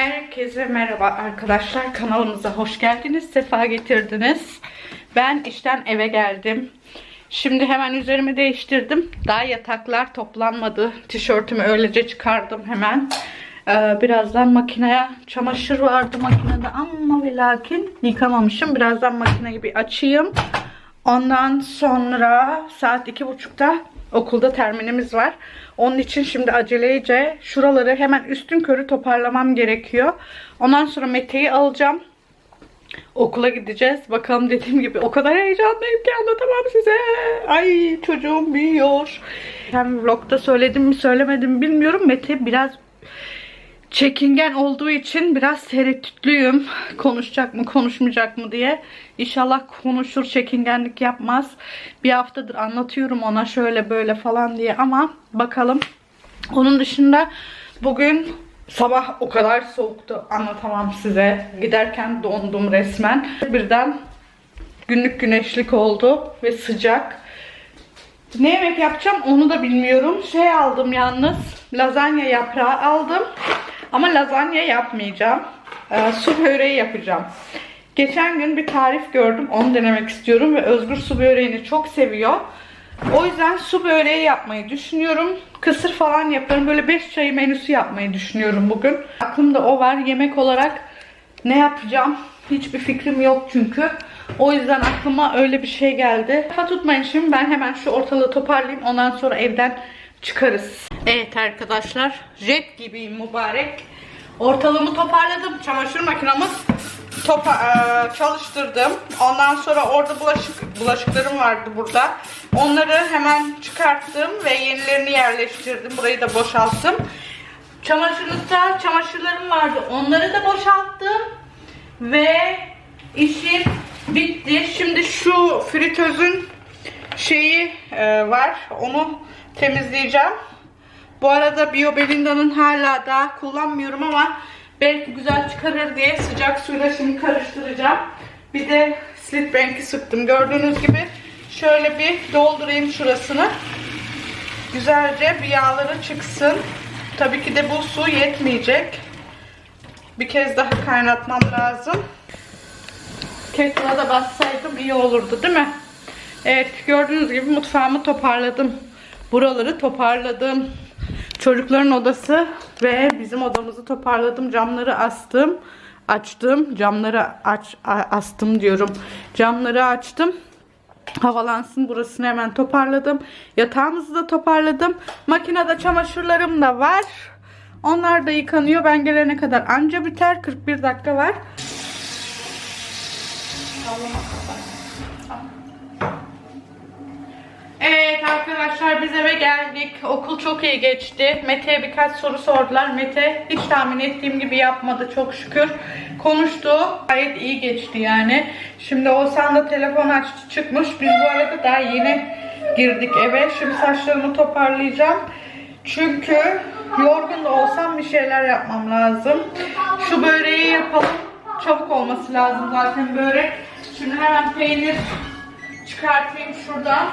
Herkese merhaba arkadaşlar. Kanalımıza hoş geldiniz. Sefa getirdiniz. Ben işten eve geldim. Şimdi hemen üzerimi değiştirdim. Daha yataklar toplanmadı. Tişörtümü öylece çıkardım hemen. Ee, birazdan makineye çamaşır vardı makinede ama ve lakin yıkamamışım. Birazdan makineyi bir açayım. Ondan sonra saat iki buçukta okulda terminimiz var. Onun için şimdi aceleyece şuraları hemen üstün körü toparlamam gerekiyor. Ondan sonra Mete'yi alacağım. Okula gideceğiz. Bakalım dediğim gibi o kadar heyecanlıyım ki anlatamam size. Ay çocuğum büyüyor. Hem vlogda söyledim mi söylemedim mi bilmiyorum. Mete biraz çekingen olduğu için biraz tereddütlüyüm. Konuşacak mı konuşmayacak mı diye. İnşallah konuşur çekingenlik yapmaz. Bir haftadır anlatıyorum ona şöyle böyle falan diye ama bakalım. Onun dışında bugün sabah o kadar soğuktu anlatamam size. Giderken dondum resmen. Birden günlük güneşlik oldu ve sıcak. Ne yemek yapacağım onu da bilmiyorum. Şey aldım yalnız. Lazanya yaprağı aldım. Ama lazanya yapmayacağım. Ee, su böreği yapacağım. Geçen gün bir tarif gördüm. Onu denemek istiyorum ve Özgür su böreğini çok seviyor. O yüzden su böreği yapmayı düşünüyorum. Kısır falan yaparım. Böyle 5 çayı menüsü yapmayı düşünüyorum bugün. Aklımda o var. Yemek olarak ne yapacağım? Hiçbir fikrim yok çünkü. O yüzden aklıma öyle bir şey geldi. Kafa tutmayın şimdi ben hemen şu ortalığı toparlayayım. Ondan sonra evden çıkarız. Evet arkadaşlar. Jet gibiyim mübarek. Ortalığımı toparladım. Çamaşır makinamız topa, e, çalıştırdım. Ondan sonra orada bulaşık bulaşıklarım vardı burada. Onları hemen çıkarttım ve yenilerini yerleştirdim. Burayı da boşalttım. Çamaşırlıkta çamaşırlarım vardı. Onları da boşalttım. Ve işim bitti. Şimdi şu fritözün şeyi e, var. Onu temizleyeceğim. Bu arada Bio Belinda'nın hala daha kullanmıyorum ama belki güzel çıkarır diye sıcak suyla şimdi karıştıracağım. Bir de Slit Bank'i sıktım. Gördüğünüz gibi şöyle bir doldurayım şurasını. Güzelce bir yağları çıksın. Tabii ki de bu su yetmeyecek. Bir kez daha kaynatmam lazım. Kettle'a da bassaydım iyi olurdu değil mi? Evet gördüğünüz gibi mutfağımı toparladım. Buraları toparladım. Çocukların odası ve bizim odamızı toparladım. Camları astım. Açtım. Camları aç astım diyorum. Camları açtım. Havalansın burasını hemen toparladım. Yatağımızı da toparladım. Makinede çamaşırlarım da var. Onlar da yıkanıyor. Ben gelene kadar anca biter. 41 dakika var. Evet arkadaşlar biz eve geldik. Okul çok iyi geçti. Mete'ye birkaç soru sordular. Mete hiç tahmin ettiğim gibi yapmadı çok şükür. Konuştu. Gayet iyi geçti yani. Şimdi Oğuzhan da telefon açtı çıkmış. Biz bu arada daha yeni girdik eve. Şimdi saçlarımı toparlayacağım. Çünkü yorgun da olsam bir şeyler yapmam lazım. Şu böreği yapalım. Çabuk olması lazım zaten börek. Şimdi hemen peynir çıkartayım şuradan.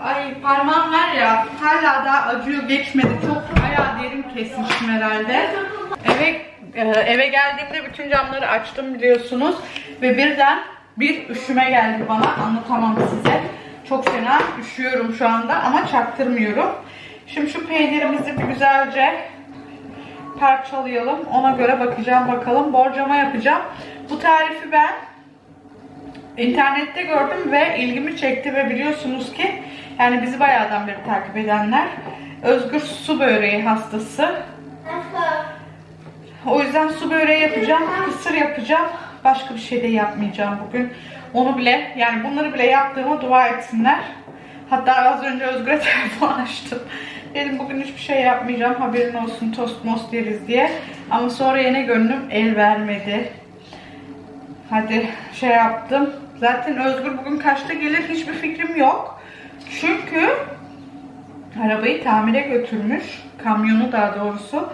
Ay parmağım var ya hala daha acıyor geçmedi. Çok bayağı derin kesmişim herhalde. Eve, e, eve geldiğimde bütün camları açtım biliyorsunuz. Ve birden bir üşüme geldi bana. Anlatamam size. Çok fena üşüyorum şu anda ama çaktırmıyorum. Şimdi şu peynirimizi bir güzelce parçalayalım. Ona göre bakacağım bakalım. Borcama yapacağım. Bu tarifi ben internette gördüm ve ilgimi çekti ve biliyorsunuz ki yani bizi bayağıdan beri takip edenler Özgür su böreği hastası. O yüzden su böreği yapacağım, kısır yapacağım. Başka bir şey de yapmayacağım bugün. Onu bile yani bunları bile yaptığıma dua etsinler. Hatta az önce Özgür'e telefon açtım. Dedim bugün hiçbir şey yapmayacağım haberin olsun tost most yeriz diye. Ama sonra yine gönlüm el vermedi. Hadi şey yaptım. Zaten Özgür bugün kaçta gelir hiçbir fikrim yok. Çünkü arabayı tamire götürmüş. Kamyonu daha doğrusu.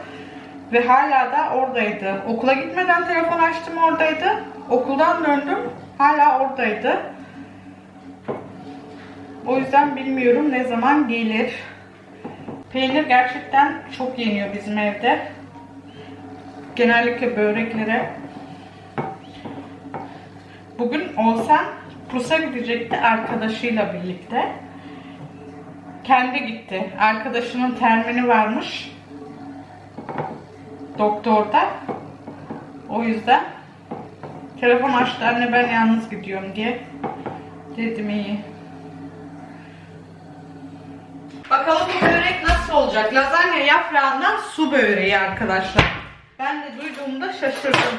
Ve hala da oradaydı. Okula gitmeden telefon açtım oradaydı. Okuldan döndüm. Hala oradaydı. O yüzden bilmiyorum ne zaman gelir. Peynir gerçekten çok yeniyor bizim evde. Genellikle böreklere. Bugün Oğuzhan kursa gidecekti arkadaşıyla birlikte. Kendi gitti. Arkadaşının termini varmış. Doktorda. O yüzden telefon açtı anne ben yalnız gidiyorum diye. Dedim iyi. Bakalım bu börek nasıl olacak? Lazanya yaprağından su böreği arkadaşlar. Ben de duyduğumda şaşırdım.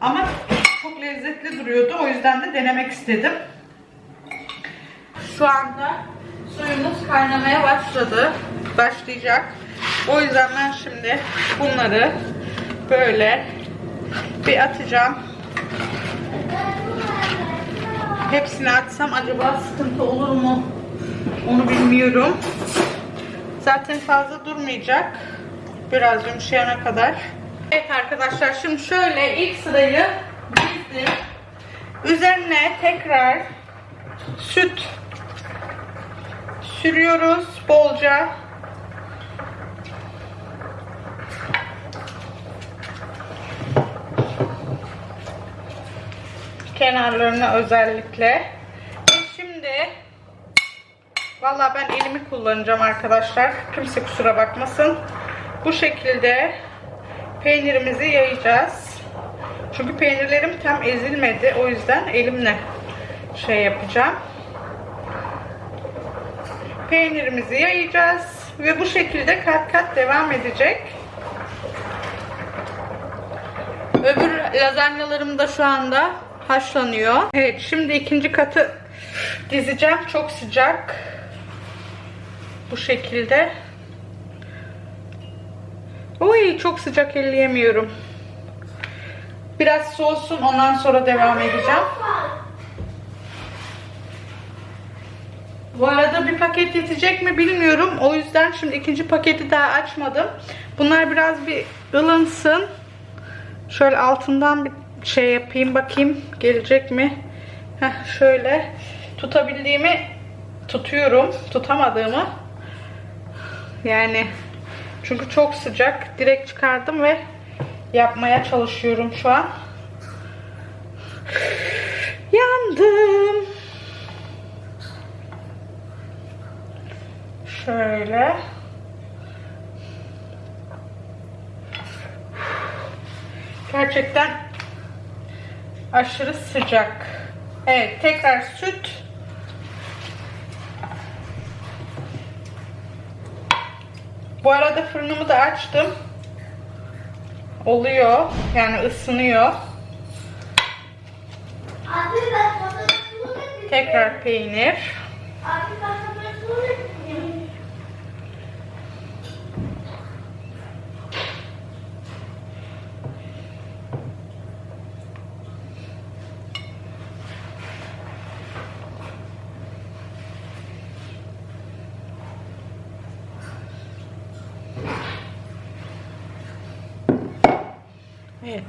Ama çok lezzetli duruyordu. O yüzden de denemek istedim. Şu anda suyumuz kaynamaya başladı. Başlayacak. O yüzden ben şimdi bunları böyle bir atacağım. Hepsini atsam acaba sıkıntı olur mu? Onu bilmiyorum. Zaten fazla durmayacak. Biraz yumuşayana kadar. Evet arkadaşlar şimdi şöyle ilk sırayı dizdim. Üzerine tekrar süt sürüyoruz bolca. Kenarlarına özellikle. Şimdi Vallahi ben elimi kullanacağım arkadaşlar. Kimse kusura bakmasın. Bu şekilde peynirimizi yayacağız. Çünkü peynirlerim tam ezilmedi. O yüzden elimle şey yapacağım. Peynirimizi yayacağız. Ve bu şekilde kat kat devam edecek. Öbür lazanyalarım da şu anda haşlanıyor. Evet şimdi ikinci katı dizeceğim. Çok sıcak. Bu şekilde. Oy çok sıcak elleyemiyorum. Biraz soğusun ondan sonra devam edeceğim. Bu arada bir paket yetecek mi bilmiyorum. O yüzden şimdi ikinci paketi daha açmadım. Bunlar biraz bir ılınsın. Şöyle altından bir şey yapayım bakayım gelecek mi? Heh, şöyle tutabildiğimi tutuyorum. Tutamadığımı yani çünkü çok sıcak. Direkt çıkardım ve yapmaya çalışıyorum şu an. Yandım. Şöyle. Gerçekten aşırı sıcak. Evet, tekrar süt. Bu arada fırınımı da açtım. Oluyor. Yani ısınıyor. Tekrar peynir. Abi ben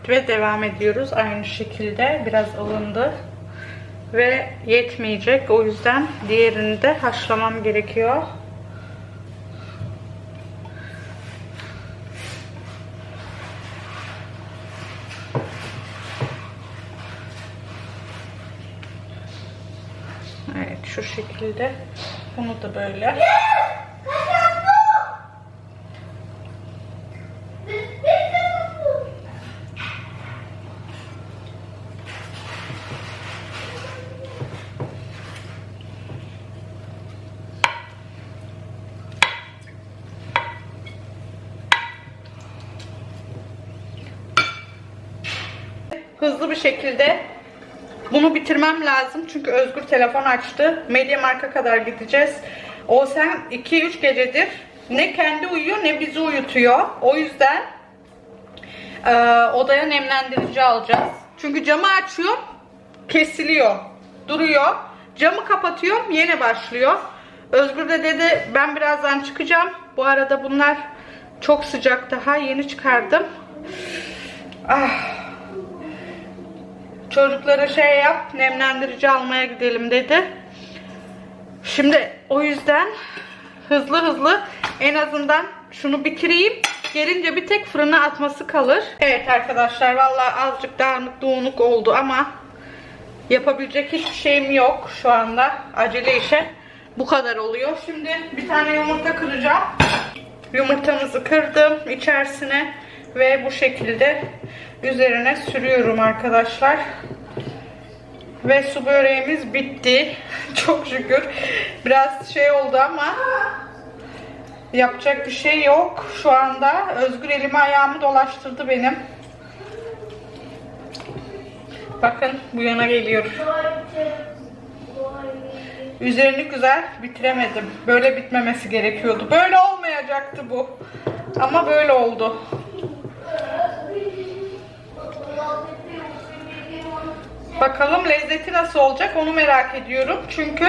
ve devam ediyoruz aynı şekilde. Biraz alındı. Ve yetmeyecek. O yüzden diğerini de haşlamam gerekiyor. Evet şu şekilde. Bunu da böyle. Hızlı bir şekilde bunu bitirmem lazım. Çünkü Özgür telefon açtı. Medya marka kadar gideceğiz. O sen 2-3 gecedir ne kendi uyuyor ne bizi uyutuyor. O yüzden e, odaya nemlendirici alacağız. Çünkü camı açıyorum kesiliyor. Duruyor. Camı kapatıyorum yine başlıyor. Özgür de dedi ben birazdan çıkacağım. Bu arada bunlar çok sıcak daha yeni çıkardım. Ah. Çocuklara şey yap, nemlendirici almaya gidelim dedi. Şimdi o yüzden hızlı hızlı en azından şunu bitireyim. Gelince bir tek fırına atması kalır. Evet arkadaşlar vallahi azıcık dağınık doğunuk oldu ama yapabilecek hiçbir şeyim yok şu anda. Acele işe bu kadar oluyor. Şimdi bir tane yumurta kıracağım. Yumurtamızı kırdım içerisine ve bu şekilde üzerine sürüyorum arkadaşlar. Ve su böreğimiz bitti. Çok şükür. Biraz şey oldu ama yapacak bir şey yok. Şu anda Özgür elimi ayağımı dolaştırdı benim. Bakın bu yana geliyor. Üzerini güzel bitiremedim. Böyle bitmemesi gerekiyordu. Böyle olmayacaktı bu. Ama böyle oldu. Bakalım lezzeti nasıl olacak onu merak ediyorum. Çünkü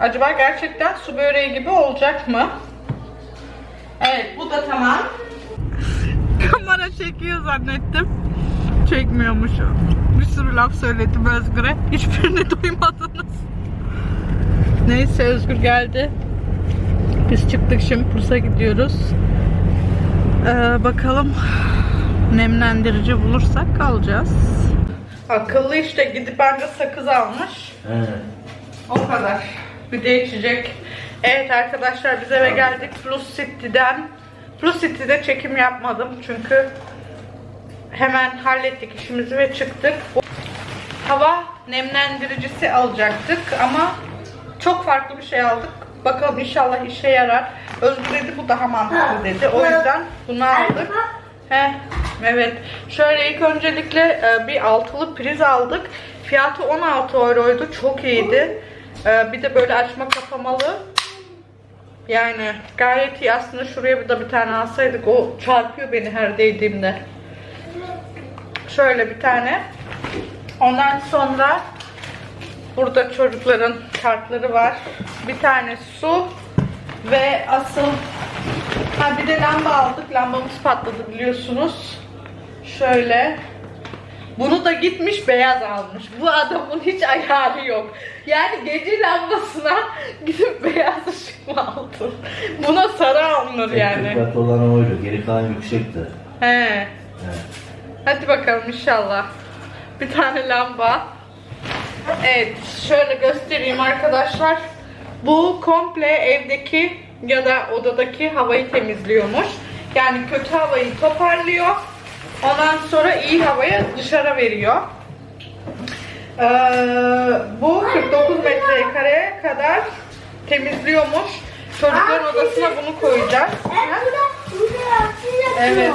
acaba gerçekten su böreği gibi olacak mı? Evet bu da tamam. Kamera çekiyor zannettim. Çekmiyormuş. Bir sürü laf söyledim Özgür'e. Hiçbirini duymadınız. Neyse Özgür geldi. Biz çıktık şimdi kursa gidiyoruz. Ee, bakalım nemlendirici bulursak alacağız. Akıllı işte gidip bence sakız almış. He. O kadar. Bir de içecek. Evet arkadaşlar biz eve geldik. Plus City'den. Plus City'de çekim yapmadım çünkü hemen hallettik işimizi ve çıktık. Hava nemlendiricisi alacaktık ama çok farklı bir şey aldık. Bakalım inşallah işe yarar. Özgür dedi bu daha mantıklı dedi. O yüzden bunu aldık. He, evet. Şöyle ilk öncelikle e, bir altılı priz aldık. Fiyatı 16 euroydu. Çok iyiydi. E, Bir de böyle açma kapamalı. Yani gayet iyi. Aslında şuraya bir de bir tane alsaydık. O çarpıyor beni her değdiğimde. Şöyle bir tane. Ondan sonra burada çocukların kartları var. Bir tane su ve asıl ha bir de lamba aldık. Lambamız patladı biliyorsunuz. Şöyle. Bunu da gitmiş beyaz almış. Bu adamın hiç ayarı yok. Yani gece lambasına gidip beyaz ışık mı aldın? Buna sarı alınır yani. Kat olan oydu. Geri kalan yüksekti. He. He. Hadi bakalım inşallah. Bir tane lamba. Evet, şöyle göstereyim arkadaşlar. Bu komple evdeki ya da odadaki havayı temizliyormuş. Yani kötü havayı toparlıyor. Ondan sonra iyi havayı dışarı veriyor. Ee, bu 49 metrekareye kadar temizliyormuş. Çocukların odasına bunu koyacağız. Evet.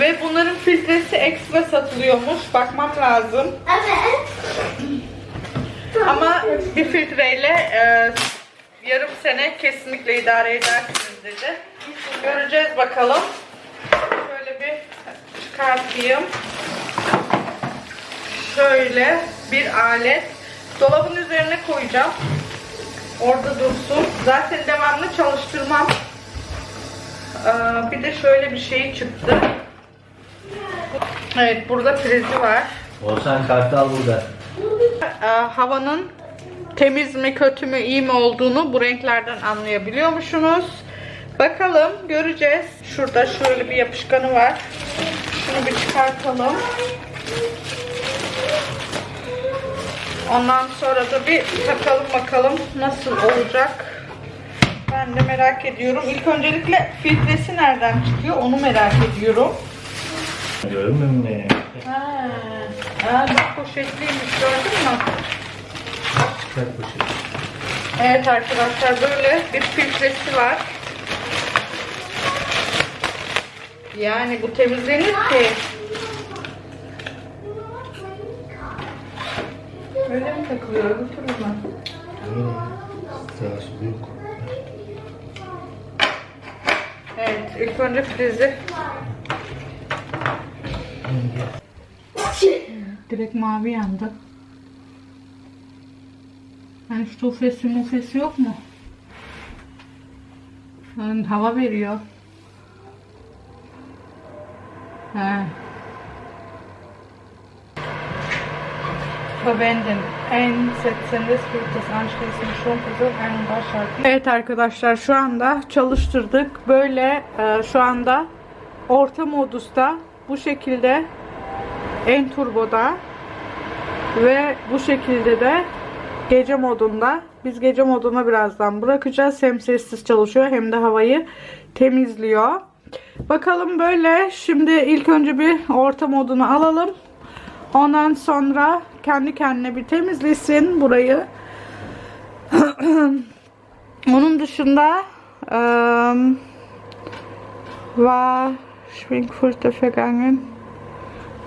Ve bunların filtresi ekstra satılıyormuş. Bakmam lazım. Ama bir filtreyle e, yarım sene kesinlikle idare edersiniz dedi. Göreceğiz bakalım. Çıkartayım. Şöyle bir alet. Dolabın üzerine koyacağım. Orada dursun. Zaten devamlı çalıştırmam. Ee, bir de şöyle bir şey çıktı. Evet burada prizi var. Olsan kartal burada. Ee, havanın temiz mi kötü mü iyi mi olduğunu bu renklerden anlayabiliyormuşsunuz. Bakalım göreceğiz. Şurada şöyle bir yapışkanı var. Şunu bir çıkartalım. Ondan sonra da bir takalım bakalım nasıl olacak. Ben de merak ediyorum. İlk öncelikle filtresi nereden çıkıyor onu merak ediyorum. Görmüyor musun? Ha, aa, çok poşetliymiş gördün mü? Çıkart poşeti. Evet arkadaşlar böyle bir filtresi var. Yani bu temizlenir ki. Böyle mi takılıyor? Öbür türlü mü? Büyük. Evet ilk önce prizi. Direkt mavi yandı. Hani şu tufesi mufesi yok mu? Yani hava veriyor. He. verwenden. Einsetzen wird das anschließend. Evet arkadaşlar şu anda çalıştırdık. Böyle e, şu anda orta modusta bu şekilde en turboda ve bu şekilde de gece modunda. Biz gece moduna birazdan bırakacağız. Hem sessiz çalışıyor hem de havayı temizliyor. Bakalım böyle. Şimdi ilk önce bir orta modunu alalım. Ondan sonra kendi kendine bir temizlesin burayı. Onun dışında eee war vergangen.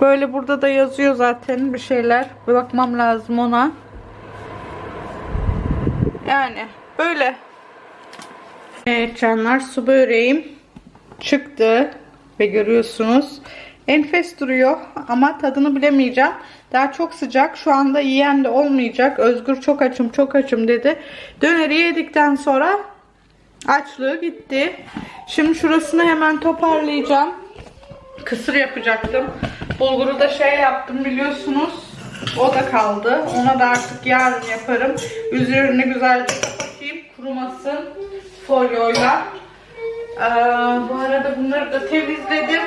Böyle burada da yazıyor zaten bir şeyler. Bir bakmam lazım ona. Yani böyle. Evet canlar su böreğim çıktı ve görüyorsunuz. Enfes duruyor ama tadını bilemeyeceğim. Daha çok sıcak. Şu anda yiyen de olmayacak. Özgür çok açım çok açım dedi. Döneri yedikten sonra açlığı gitti. Şimdi şurasını hemen toparlayacağım. Kısır yapacaktım. Bulguru da şey yaptım biliyorsunuz. O da kaldı. Ona da artık yarın yaparım. Üzerini güzelce kapatayım. Kurumasın folyoyla. Ee, bu arada bunları da temizledim.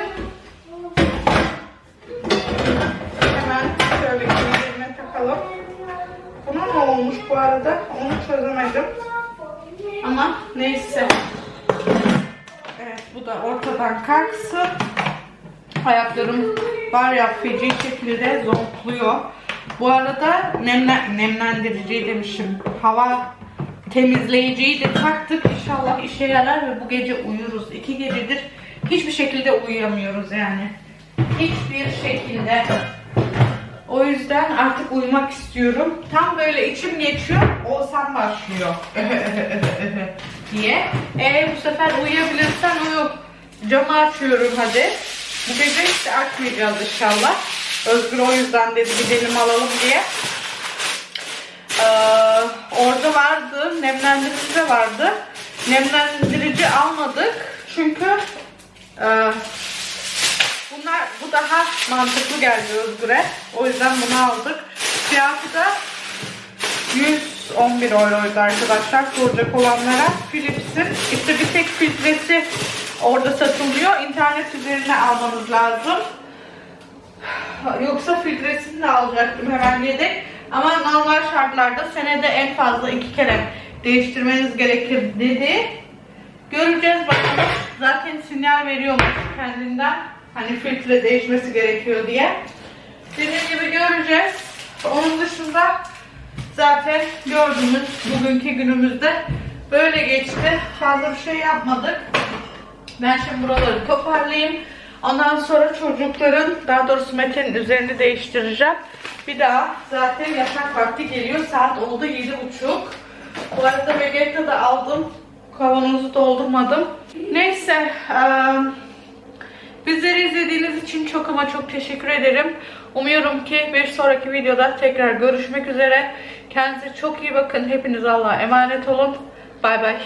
Hemen şöyle yerine takalım. Buna ne olmuş bu arada? Onu çözemedim. Ama neyse. Evet bu da ortadan kalksın. Ayaklarım var ya feci şekilde zonkluyor. Bu arada nemlen, nemlendirici demişim. Hava temizleyiciyi de taktık. İnşallah işe yarar ve bu gece uyuruz. İki gecedir hiçbir şekilde uyuyamıyoruz yani. Hiçbir şekilde. O yüzden artık uyumak istiyorum. Tam böyle içim geçiyor. Olsam başlıyor. diye. Eğer bu sefer uyuyabilirsen uyu. Camı açıyorum hadi. Bu gece işte açmayacağız inşallah. Özgür o yüzden dedi gidelim alalım diye. Ee, orada vardı. Nemlendirici de vardı. Nemlendirici almadık. Çünkü e, bunlar bu daha mantıklı geldi Özgür'e. O yüzden bunu aldık. Fiyatı da 111 euroydu arkadaşlar soracak olanlara. Philips'in işte bir tek filtresi orada satılıyor. İnternet üzerine almanız lazım. Yoksa filtresini de alacaktım hemen yedek. Ama normal şartlarda senede en fazla iki kere değiştirmeniz gerekir dedi. Göreceğiz bakalım. Zaten sinyal veriyormuş kendinden. Hani filtre değişmesi gerekiyor diye. Dediğim gibi göreceğiz. Onun dışında zaten gördüğümüz bugünkü günümüzde böyle geçti. Fazla bir şey yapmadık. Ben şimdi buraları toparlayayım. Ondan sonra çocukların, daha doğrusu Mete'nin üzerini değiştireceğim. Bir daha zaten yatak vakti geliyor. Saat oldu yedi buçuk. Bu arada Vegeta da aldım. Kavanozu doldurmadım. Neyse. Bizleri izlediğiniz için çok ama çok teşekkür ederim. Umuyorum ki bir sonraki videoda tekrar görüşmek üzere. Kendinize çok iyi bakın. Hepiniz Allah'a emanet olun. Bay bay.